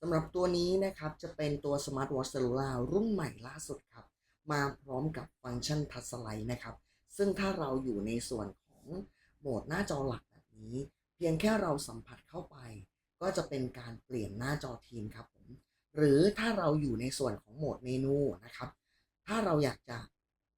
สำหรับตัวนี้นะครับจะเป็นตัว Smart Watch Cellular รุ่นใหม่ล่าสุดครับ มาพร้อมกับฟังก์ชันทัชสไลด์นะครับ ซึ่งถ้าเราอยู่ในส่วนของโหมดหน้าจอหลักแบบนี้ เพียงแค่เราสัมผัสเข้าไป ก็จะเป็นการเปลี่ยนหน้าจอทีมครับผมหรือถ้าเราอยู่ในส่วนของโหมดเมนูนะครับ ถ้าเราอยากจะ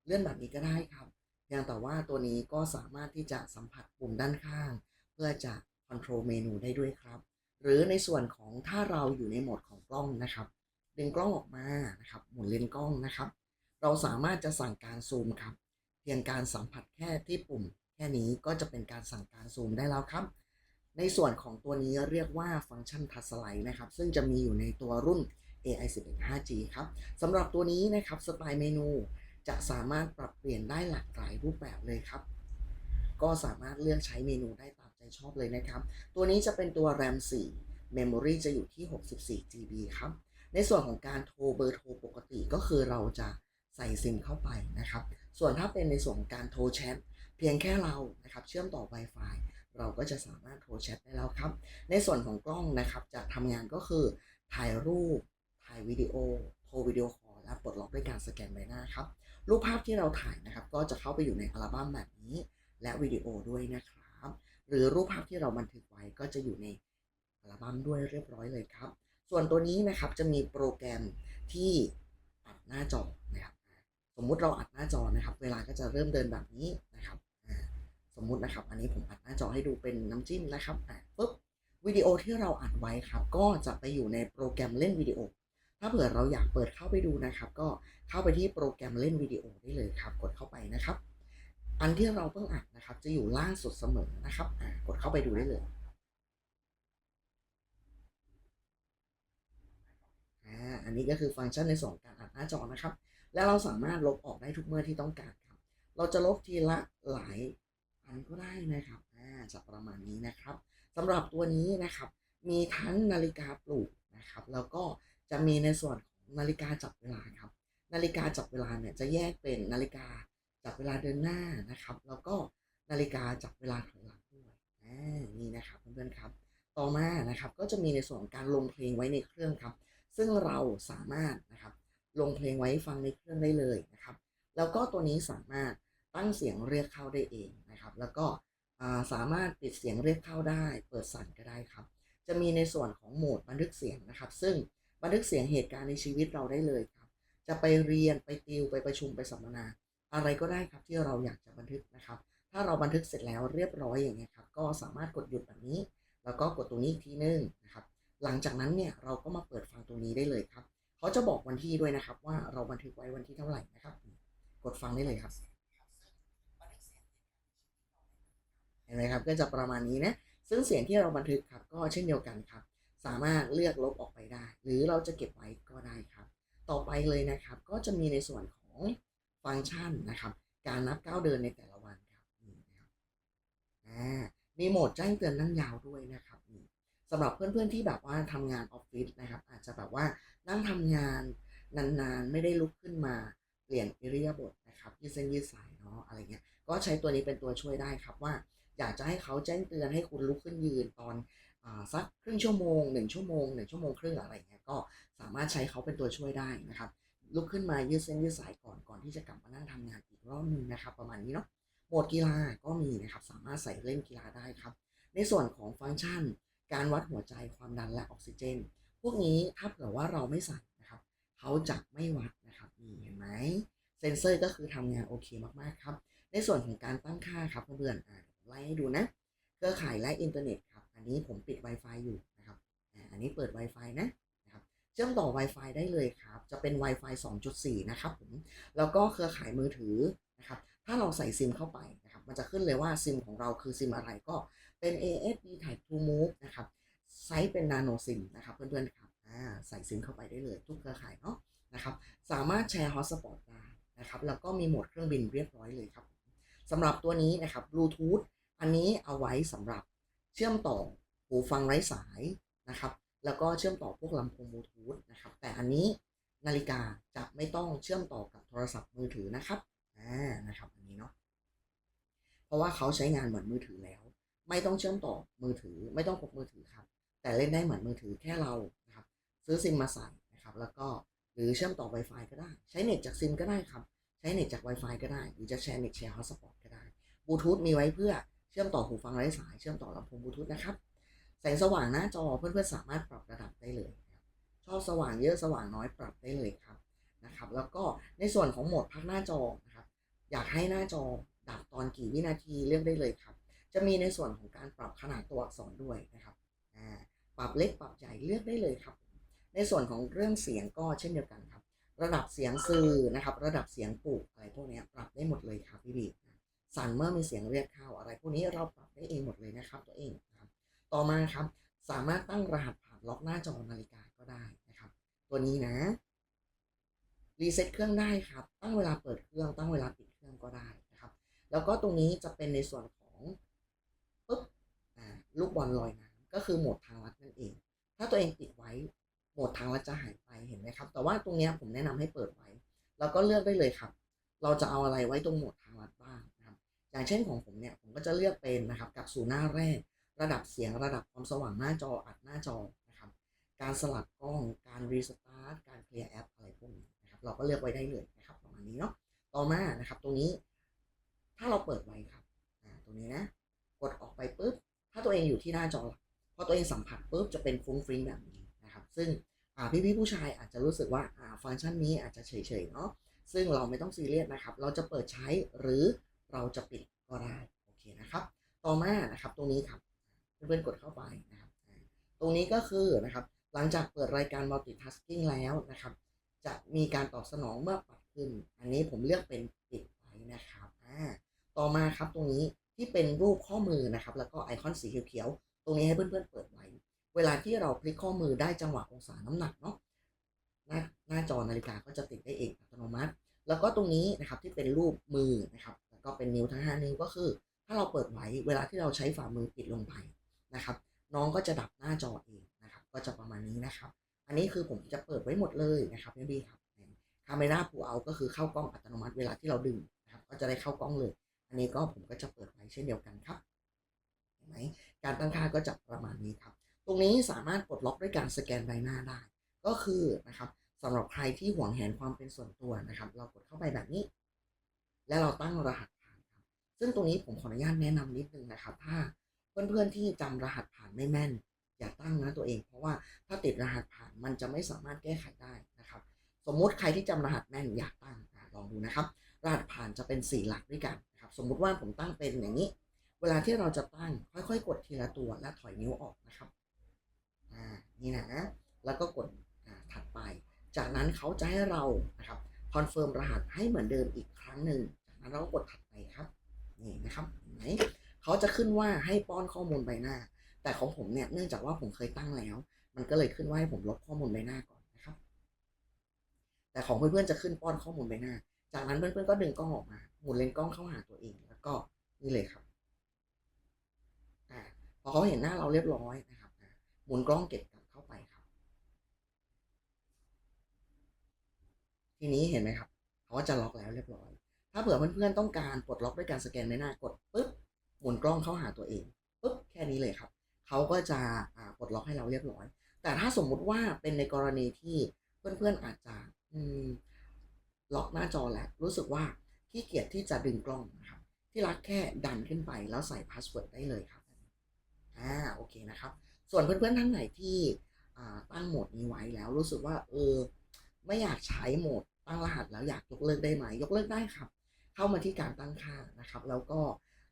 เลื่อนแบบนี้ก็ได้ครับเพียงแต่ว่าตัวนี้ก็สามารถที่จะสัมผัสปุ่มด้านข้าง เพื่อจะคอนโทรลเมนูได้ด้วยครับ หรือในส่วนของถ้าเราอยู่ในโหมดของกล้องนะครับ ดึงกล้องออกมานะครับหมุนเลนส์กล้องนะครับ เราสามารถจะสั่งการซูมครับ เพียงการสัมผัสแค่ที่ปุ่ม แค่นี้ก็จะเป็นการสั่งการซูมได้แล้วครับ ในส่วนของตัวนี้เรียกว่าฟังก์ชันทัสไลด์นะครับ ซึ่งจะมีอยู่ในตัวรุ่น AI 11 5G ครับสำหรับตัวนี้นะครับสไตล์เมนูจะสามารถปรับเปลี่ยนได้หลากหลายรูปแบบเลยครับ ก็สามารถเลือกใช้เมนูได้ต ชอบเลยนะครับ ตัวนี้จะเป็นตัว RAM 4 Memory จะอยู่ที่ 64 GB ครับ ในส่วนของการโทรเบอร์โทรปกติก็คือเราจะใส่ซิมเข้าไปนะครับ ส่วนถ้าเป็นในส่วนของการโทรแชทเพียงแค่เรานะครับเชื่อมต่อ Wi-Fi เราก็จะสามารถโทรแชทได้แล้วครับ ในส่วนของกล้องนะครับจะทำงานก็คือถ่ายรูป ถ่ายวิดีโอ โทรวิดีโอคอลและปลดล็อกด้วยการสแกนใบหน้าครับ รูปภาพที่เราถ่ายนะครับ ก็จะเข้าไปอยู่ในอัลบั้มแบบนี้ และวิดีโอด้วยนะครับ หรือรูปภาพที่เราบันทึกไว้ก็จะอยู่ในอัลบั้มด้วยเรียบร้อยเลยครับ ส่วนตัวนี้นะครับจะมีโปรแกรมที่อัดหน้าจอนะครับ สมมุติเราอัดหน้าจอนะครับ เวลาก็จะเริ่มเดินแบบนี้นะครับ สมมุตินะครับ อันนี้ผมอัดหน้าจอให้ดูเป็นน้ำจิ้มนะครับปุ๊บวิดีโอที่เราอัดไว้ครับ ก็จะไปอยู่ในโปรแกรมเล่นวิดีโอ ถ้าเผื่อเราอยากเปิดเข้าไปดูนะครับ ก็เข้าไปที่โปรแกรมเล่นวิดีโอได้เลยครับ กดเข้าไปนะครับ อันที่เราเพิ่งอัดนนะครับ จะอยู่ล่างสุดเสมอนะครับกดเข้าไปดูได้เลยอ่าอันนี้ก็คือฟังก์ชันในส่วนของการอัดหน้าจอนะครับ และเราสามารถลบออกได้ทุกเมื่อที่ต้องการครับ เราจะลบทีละหลายอันก็ได้นะครับอ่าจะประมาณนี้นะครับสำหรับตัวนี้นะครับ มีทั้งนาฬิกาปลุกนะครับ แล้วก็จะมีในส่วนของนาฬิกาจับเวลาครับ นาฬิกาจับเวลาเนี่ยจะแยกเป็นนาฬิกา จับเวลาเดินหน้านะครับ แล้วก็นาฬิกาจับเวลาถอยหลังด้วยนี่นะครับเพื่อนๆครับ ต่อมานะครับก็จะมีในส่วนของการลงเพลงไว้ในเครื่องครับ ซึ่งเราสามารถนะครับลงเพลงไว้ฟังในเครื่องได้เลยนะครับ แล้วก็ตัวนี้สามารถตั้งเสียงเรียกเข้าได้เองนะครับ แล้วก็สามารถปิดเสียงเรียกเข้าได้ เปิดสั่นก็ได้ครับ จะมีในส่วนของโหมดบันทึกเสียงนะครับ ซึ่งบันทึกเสียงเหตุการณ์ในชีวิตเราได้เลยครับ จะไปเรียนไปติวไปประชุมไปสัมมนา อะไรก็ได้ครับที่เราอยากจะบันทึกนะครับ ถ้าเราบันทึกเสร็จแล้วเรียบร้อยอย่างเงี้ยครับก็สามารถกดหยุดแบบนี้ แล้วก็กดตรงนี้อีกทีนึงนะครับ หลังจากนั้นเนี่ยเราก็มาเปิดฟังตรงนี้ได้เลยครับเขาจะบอกวันที่ด้วยนะครับ ว่าเราบันทึกไว้วันที่เท่าไหร่นะครับ กดฟังได้เลยครับเห็นไหมครับก็จะประมาณนี้นะซึ่งเสียงที่เราบันทึกครับก็เช่นเดียวกันครับ สามารถเลือกลบออกไปได้ หรือเราจะเก็บไว้ก็ได้ครับ ต่อไปเลยนะครับ ก็จะมีในส่วนของ ฟังก์ชันนะครับ การนับก้าวเดินในแต่ละวันครับนี่นะครับอ่ามีโหมดแจ้งเตือนนั่งยาวด้วยนะครับนี่สำหรับเพื่อนๆที่แบบว่าทำงานออฟฟิศนะครับ อาจจะแบบว่านั่งทำงานนานๆ ไม่ได้ลุกขึ้นมาเปลี่ยนอิริยาบถนะครับยืดเส้นยืดสายเนาะอะไรเงี้ยก็ใช้ตัวนี้เป็นตัวช่วยได้ครับว่า อยากจะให้เขาแจ้งเตือนให้คุณลุกขึ้นยืนตอนสักครึ่งชั่วโมงหนึ่งชั่วโมงหนึ่งชั่วโมงครึ่งอะไรเงี้ยก็สามารถใช้เขาเป็นตัวช่วยได้นะครับ ลุกขึ้นมายืดเส้นยืดสายก่อนก่อนที่จะกลับมานั่งทำงานอีกรอบหนึ่งนะครับ ประมาณนี้เนาะโหมดกีฬาก็มีนะครับสามารถใส่เล่นกีฬาได้ครับ ในส่วนของฟังก์ชัน การวัดหัวใจความดันและออกซิเจน พวกนี้ถ้าเผื่อว่าเราไม่ใส่นะครับเขาจะไม่วัดนะครับนี่เห็นไหมเซนเซอร์ก็คือทำงานโอเคมากๆครับ ในส่วนของการตั้งค่าครับเพื่อนๆอ่าไล่ให้ดูนะเครือข่ายและอินเทอร์เน็ตครับอันนี้ผมปิด Wi-Fi อยู่นะครับอันนี้เปิด Wi-Fi นะ ชื่อมต่อ Wi-Fi ได้เลยครับ จะเป็น Wi-Fi 2.4 นะครับผม แล้วก็เครือข่ายมือถือนะครับ ถ้าเราใส่ซิมเข้าไปนะครับ มันจะขึ้นเลยว่าซิมของเราคือซิมอะไรก็เป็น ASD Type 2 Move นะครับ ไซส์เป็น Nano SIM นะครับ เพื่อนๆครับใส่ซิมเข้าไปได้เลย ทุกเครือข่ายเนาะนะครับ สามารถแชร์ Hotspot ได้นะครับ แล้วก็มีโหมดเครื่องบินเรียบร้อยเลยครับสำหรับตัวนี้นะครับ Bluetooth อันนี้เอาไว้สำหรับเชื่อมต่อหูฟังไร้สายนะครับ แล้วก็เชื่อมต่อพวกลำโพงบลูทูธนะครับ แต่อันนี้นาฬิกาจะไม่ต้องเชื่อมต่อกับโทรศัพท์มือถือนะครับอ่านะครับอันนี้เนาะเพราะว่าเขาใช้งานเหมือนมือถือแล้ว ไม่ต้องเชื่อมต่อมือถือ ไม่ต้องพกมือถือครับ แต่เล่นได้เหมือนมือถือแค่เรานะครับ ซื้อซิมมาใส่นะครับ แล้วก็หรือเชื่อมต่อ Wi-Fi ก็ได้ ใช้เน็ตจากซิมก็ได้ครับ ใช้เน็ตจาก Wi-Fi ก็ได้ หรือจะแชร์เน็ตแชร์ฮอตสปอตก็ได้บลูทูธมีไว้เพื่อเชื่อมต่อหูฟังไร้สาย เชื่อมต่อลำโพงบลูทูธนะครับ แสงสว่างหน้าจอเพื่อนๆสามารถปรับระดับได้เลยครับชอบสว่างเยอะสว่างน้อยปรับได้เลยครับนะครับ แล้วก็ในส่วนของโหมดพักหน้าจอนะครับ อยากให้หน้าจอดับตอนกี่วินาทีเลือกได้เลยครับ จะมีในส่วนของการปรับขนาดตัวอักษรด้วยนะครับอ่าปรับเล็กปรับใหญ่เลือกได้เลยครับ ในส่วนของเรื่องเสียงก็เช่นเดียวกันครับ ระดับเสียงสื่อนะครับ ระดับเสียงปลูกอะไรพวกนี้ปรับได้หมดเลยครับพี่บีสั่นเมื่อมีเสียงเรียกเข้าอะไรพวกนี้เราปรับได้เองหมดเลยนะครับตัวเอง ต่อมาครับ สามารถตั้งรหัสผ่านล็อกหน้าจอนาฬิกาก็ได้นะครับ ตัวนี้นะ รีเซ็ตเครื่องได้ครับ ตั้งเวลาเปิดเครื่อง ตั้งเวลาปิดเครื่องก็ได้นะครับ แล้วก็ตรงนี้จะเป็นในส่วนของปึ๊บอ่าลูกบอลลอยน้ำก็คือโหมดทางลัดนั่นเอง ถ้าตัวเองปิดไว้โหมดทางลัดจะหายไปเห็นไหมครับ แต่ว่าตรงนี้ผมแนะนำให้เปิดไว้ แล้วก็เลือกได้เลยครับ เราจะเอาอะไรไว้ตรงโหมดทางลัดบ้างนะครับ อย่างเช่นของผมเนี่ยผมก็จะเลือกเป็นนะครับกับสู่หน้าแรก ระดับเสียงระดับความสว่างหน้าจออัดหน้าจอนะครับ การสลับกล้องการรีสตาร์ทการเคลียร์แอปอะไรพวกนี้นะครับเราก็เลือกไว้ได้เลยนะครับประมาณนี้เนาะต่อมานะครับตรงนี้ ถ้าเราเปิดไว้ครับตรงนี้นะกดออกไปปุ๊บถ้าตัวเองอยู่ที่หน้าจอหลักพอตัวเองสัมผัสปุ๊บจะเป็นฟุ้งฟริ้งแบบนี้นะครับ ซึ่งอ่พี่ๆผู้ชายอาจจะรู้สึกว่าอ่าฟังก์ชันนี้อาจจะเฉยๆเนาะซึ่งเราไม่ต้องซีเรียสนะครับ เราจะเปิดใช้หรือเราจะปิดก็ได้โอเคนะครับ ต่อมานะครับตรงนี้ครับ เพื่อนๆกดเข้าไปนะครับ ตรงนี้ก็คือนะครับ หลังจากเปิดรายการ multitasking แล้วนะครับ จะมีการตอบสนองเมื่อปัดขึ้น อันนี้ผมเลือกเป็นปิดไว้นะครับต่อมาครับตรงนี้ที่เป็นรูปข้อมือนะครับ แล้วก็ไอคอนสีเขียวๆตรงนี้ให้เพื่อนๆเปิดไว้ เวลาที่เราพลิกข้อมือได้จังหวะองศาน้ำหนักเนาะหน้าหน้าจอนาฬิกาก็จะติดได้เองอัตโนมัติ แล้วก็ตรงนี้นะครับที่เป็นรูปมือนะครับ แล้วก็เป็นนิ้วทั้งห้านิ้วก็คือ ถ้าเราเปิดไว้เวลาที่เราใช้ฝ่ามือปิดลงไป นะครับ น้องก็จะดับหน้าจอเองนะครับ ก็จะประมาณนี้นะครับ อันนี้คือผมจะเปิดไว้หมดเลยนะครับพี่บีครับคาเมราผูเอาก็คือเข้ากล้องอัตโนมัติเวลาที่เราดึงนะครับ ก็จะได้เข้ากล้องเลย อันนี้ก็ผมก็จะเปิดไว้เช่นเดียวกันครับเห็นไหมการตั้งค่าก็จะประมาณนี้ครับ ตรงนี้สามารถปลดล็อกด้วยการสแกนใบหน้าได้ ก็คือนะครับสำหรับใครที่หวงแหนความเป็นส่วนตัวนะครับ เรากดเข้าไปแบบนี้ และเราตั้งรหัสผ่านครับ ซึ่งตรงนี้ผมขออนุญาตแนะนำนิดนึงนะครับ ถ้า เพื่อนๆที่จำรหัสผ่านไม่แม่น อย่าตั้งนะตัวเอง เพราะว่าถ้าติดรหัสผ่านมันจะไม่สามารถแก้ไขได้นะครับ สมมุติใครที่จำรหัสแม่นอยากตั้งลองดูนะครับ รหัสผ่านจะเป็นสี่หลักด้วยกันนะครับสมมุติว่าผมตั้งเป็นอย่างนี้ เวลาที่เราจะตั้งค่อยๆ กดทีละตัวและถอยนิ้วออกนะครับอ่านี่นะแล้วก็กดถัดไป จากนั้นเขาจะให้เรานะครับคอนเฟิร์มรหัสให้เหมือนเดิมอีกครั้งหนึ่งจากนั้นเราก็กดถัดไปครับนี่นะครับเห็นไหม เขาจะขึ้นว่าให้ป้อนข้อมูลใบหน้า แต่ของผมเนี่ยเนื่องจากว่าผมเคยตั้งแล้ว มันก็เลยขึ้นว่าให้ผมลบข้อมูลใบหน้าก่อนนะครับ แต่ของเพื่อนๆจะขึ้นป้อนข้อมูลใบหน้า จากนั้นเพื่อนๆก็ดึงกล้องออกมา หมุนเลนส์กล้องเข้าหาตัวเอง แล้วก็นี่เลยครับอ่าพอเขาเห็นหน้าเราเรียบร้อยนะครับหมุนกล้องเก็บกลับเข้าไปครับ ทีนี้เห็นไหมครับเขาก็จะล็อกแล้วเรียบร้อย ถ้าเผื่อเพื่อนๆต้องการปลดล็อกด้วยการสแกนใบหน้ากดปุ๊บ หมุนกล้องเข้าหาตัวเองปุ๊บแค่นี้เลยครับเขาก็จะปลดล็อกให้เราเรียบร้อย แต่ถ้าสมมุติว่าเป็นในกรณีที่เพื่อนๆอาจจะล็อกหน้าจอแล้วรู้สึกว่าขี้เกียจที่จะดึงกล้องนะครับที่รักแค่ดันขึ้นไปแล้วใส่พาสเวิร์ดได้เลยครับอ่าโอเคนะครับ ส่วนเพื่อนๆท่านไหนที่ตั้งโหมดนี้ไว้แล้วรู้สึกว่าเออไม่อยากใช้โหมดตั้งรหัสแล้วอยากยกเลิกได้ไหม ยกเลิกได้ครับ เข้ามาที่การตั้งค่านะครับ แล้วก็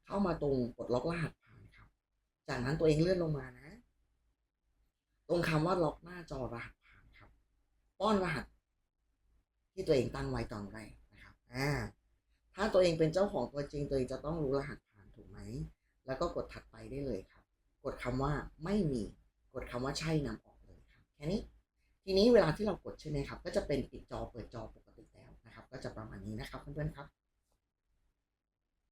เข้ามาตรงปลดล็อกรหัสผ่านครับ จากนั้นตัวเองเลื่อนลงมานะ ตรงคำว่าล็อกหน้าจอรหัสผ่านครับ ป้อนรหัส ที่ตัวเองตั้งไว้ตอนแรกนะครับอ่าถ้าตัวเองเป็นเจ้าของตัวจริงตัวเองจะต้องรู้รหัสผ่านถูกไหม แล้วก็กดถัดไปได้เลยครับ กดคำว่าไม่มี กดคำว่าใช่นำออกเลยครับ แค่นี้ ทีนี้เวลาที่เรากดใช่ไหมครับ ก็จะเป็นปิดจอเปิดจอปกติแล้วนะครับ ก็จะประมาณนี้นะครับเพื่อนๆครับ